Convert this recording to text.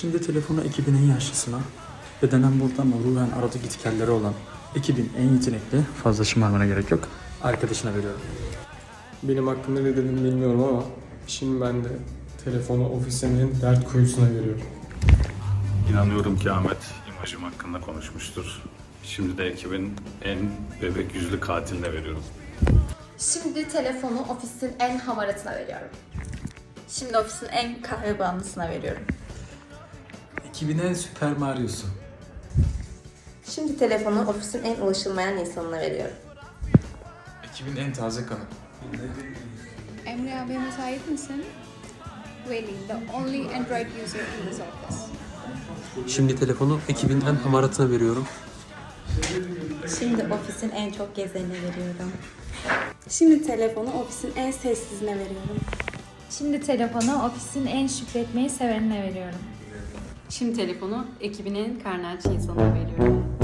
Şimdi telefonu ekibin en yaşlısına, bedenen burada ama ruhen arada gitgelleri olan ekibin en yetenekli, fazla şımarmana gerek yok, arkadaşına veriyorum. Benim hakkında ne dediğini bilmiyorum ama şimdi ben de telefonu ofisinin dert kuyusuna veriyorum. İnanıyorum ki Ahmet imajım hakkında konuşmuştur. Şimdi de ekibin en bebek yüzlü katiline veriyorum. Şimdi telefonu ofisin en hamaratına veriyorum. Şimdi ofisin en kahve bağımlısına veriyorum. Ekibin en süper Mario'su. Şimdi telefonu ofisin en ulaşılmayan insanına veriyorum. Ekibin en taze kanı. Emre abi müsait misin? Really, the only Android user in this office. Şimdi telefonu ekibin en hamaratına veriyorum. Şimdi ofisin en çok gezenine veriyorum. Şimdi telefonu ofisin en sessizine veriyorum. Şimdi telefonu ofisin en şifretmeyi sevenine veriyorum. Şimdi telefonu ekibinin karnı aç insanına veriyorum.